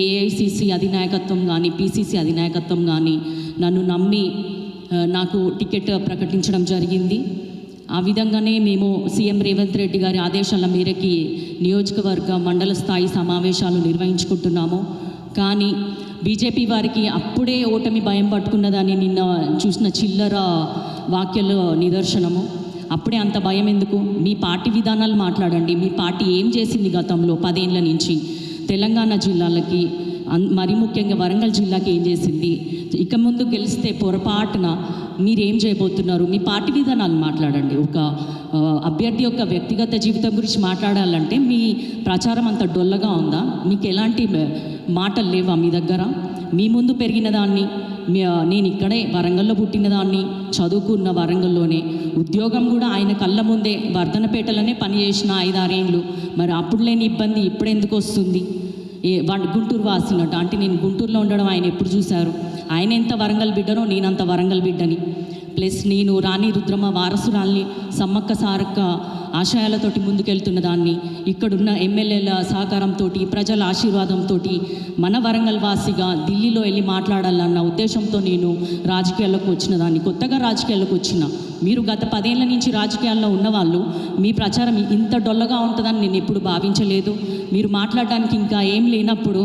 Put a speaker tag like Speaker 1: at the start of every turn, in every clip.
Speaker 1: AICC అధినాయకత్వం కానీ PCC అధినాయకత్వం కానీ నన్ను నమ్మి నాకు టికెట్ ప్రకటించడం జరిగింది. ఆ విధంగానే మేము సీఎం రేవంత్ రెడ్డి గారి ఆదేశాల మేరకి నియోజకవర్గ మండల స్థాయి సమావేశాలు నిర్వహించుకుంటున్నాము. కానీ బీజేపీ వారికి అప్పుడే ఓటమి భయం పట్టుకున్నదని నిన్న చూసిన చిల్లర వాక్యలో నిదర్శనము. అప్పుడే అంత భయం ఎందుకు? మీ పార్టీ విధానాలు మాట్లాడండి. మీ పార్టీ ఏం చేసింది గతంలో పదేళ్ళ నుంచి? తెలంగాణ జిల్లాలకి మరి ముఖ్యంగా వరంగల్ జిల్లాకి ఏం చేసింది? ఇక ముందు గెలిస్తే పొరపాటున మీరేం చేయబోతున్నారు? మీ పార్టీ విధానాలు మాట్లాడండి. ఒక అభ్యర్థి యొక్క వ్యక్తిగత జీవితం గురించి మాట్లాడాలంటే మీ ప్రచారం అంత డొల్లగా ఉందా? మీకు ఎలాంటి మాటలు లేవా మీ దగ్గర? మీ ముందు పెరిగిన దాన్ని? నేను ఇక్కడే వరంగల్లో పుట్టిన దాన్ని చదువుకున్న వరంగల్లోనే. ఉద్యోగం కూడా ఆయన కళ్ళ ముందే వర్ధనపేటలోనే పనిచేసిన ఐదారేండ్లు. మరి అప్పుడు లేని ఇబ్బంది ఇప్పుడు ఎందుకు వస్తుంది? ఏ గుంటూరు వాసినట్టు. అంటే నేను గుంటూరులో ఉండడం ఆయన ఎప్పుడు చూశారు? ఆయన ఎంత వరంగల్ బిడ్డనో నేనంత వరంగల్ బిడ్డని. ప్లస్ నేను రాణి రుద్రమ వారసురాల్ని సమ్మక్క సారక్క ఆశయాలతోటి ముందుకెళ్తున్న దాన్ని ఇక్కడున్న ఎమ్మెల్యేల సహకారంతో ప్రజల ఆశీర్వాదంతో మన వరంగల్ వాసిగా ఢిల్లీలో వెళ్ళి మాట్లాడాలన్న ఉద్దేశంతో నేను రాజకీయాల్లోకి వచ్చిన దాన్ని కొత్తగా రాజకీయాల్లోకి వచ్చిన. మీరు గత పదేళ్ళ నుంచి రాజకీయాల్లో ఉన్నవాళ్ళు మీ ప్రచారం ఇంత డొల్లగా ఉంటుందని నేను ఎప్పుడు భావించలేదు. మీరు మాట్లాడడానికి ఇంకా ఏం లేనప్పుడు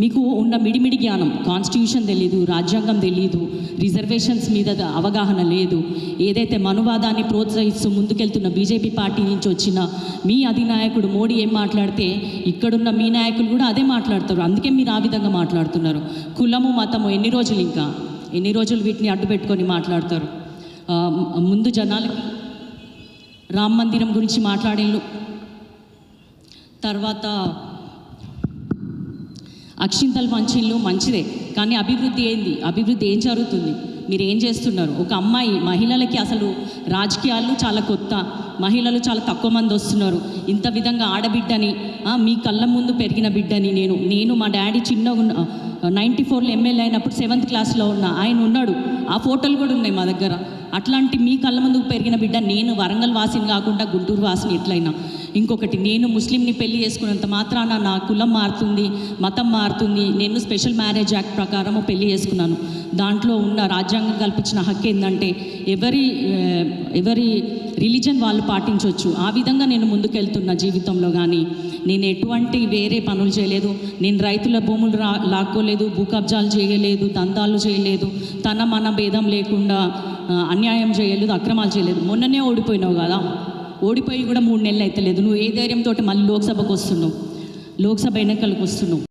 Speaker 1: మీకు ఉన్న మిడిమిడి జ్ఞానం కాన్స్టిట్యూషన్ తెలియదు రాజ్యాంగం తెలియదు రిజర్వేషన్స్ మీద అవగాహన లేదు. ఏదైతే మనువాదాన్ని ప్రోత్సహిస్తూ ముందుకెళ్తున్న బీజేపీ పార్టీ నుంచి వచ్చిన మీ అధినాయకుడు మోడీ ఏం మాట్లాడితే ఇక్కడున్న మీ నాయకులు కూడా అదే మాట్లాడతారు. అందుకే మీరు ఆ విధంగా మాట్లాడుతున్నారు. కులము మతము ఎన్ని రోజులు ఇంకా? ఎన్ని రోజులు వీటిని అడ్డు పెట్టుకొని మాట్లాడతారు? ముందు జనాలకి రామ మందిరం గురించి మాట్లాడేళ్ళు. తర్వాత అక్షింతలు మంచిళ్ళు మంచిదే కానీ అభివృద్ధి ఏంది? అభివృద్ధి ఏం జరుగుతుంది? మీరు ఏం చేస్తున్నారు? ఒక అమ్మాయి మహిళలకి అసలు రాజకీయాలు చాలా కొత్త మహిళలు చాలా తక్కువ మంది వస్తున్నారు. ఇంత విధంగా ఆడబిడ్డని మీ కళ్ళ ముందు పెరిగిన బిడ్డని నేను నేను మా డాడీ చిన్నగా ఉన్న నైంటీ ఫోర్లో ఎమ్మెల్యే అయినప్పుడు సెవెంత్ క్లాస్లో ఉన్న ఆయన ఉన్నాడు. ఆ ఫోటోలు కూడా ఉన్నాయి మా దగ్గర. అట్లాంటి మీ కళ్ళ ముందు పెరిగిన బిడ్డ నేను వరంగల్ వాసిని కాకుండా గుంటూరు వాసిని ఎట్లయినా. ఇంకొకటి నేను ముస్లింని పెళ్ళి చేసుకున్నంత మాత్రాన నా కులం మారుతుంది మతం మారుతుంది. నేను స్పెషల్ మ్యారేజ్ యాక్ట్ ప్రకారము పెళ్ళి చేసుకున్నాను. దాంట్లో ఉన్న రాజ్యాంగం కల్పించిన హక్కు ఏంటంటే ఎవరి ఎవరి రిలీజన్ వాళ్ళు పాటించవచ్చు ఆ విధంగా నేను ముందుకెళ్తున్న జీవితంలో కానీ నేను ఎటువంటి వేరే పనులు చేయలేదు. నేను రైతుల భూములు రా లాక్కోలేదు భూ కబ్జాలు చేయలేదు దందాలు చేయలేదు తన మన భేదం లేకుండా అన్యాయం చేయలేదు అక్రమాలు చేయలేదు. మొన్ననే ఓడిపోయినావు కదా. ఓడిపోయి కూడా మూడు నెలలు అయితే లేదు నువ్వు ఏ ధైర్యంతో మళ్ళీ లోక్సభకు వస్తున్నావు? లోక్సభ ఎన్నికలకు వస్తున్నావు?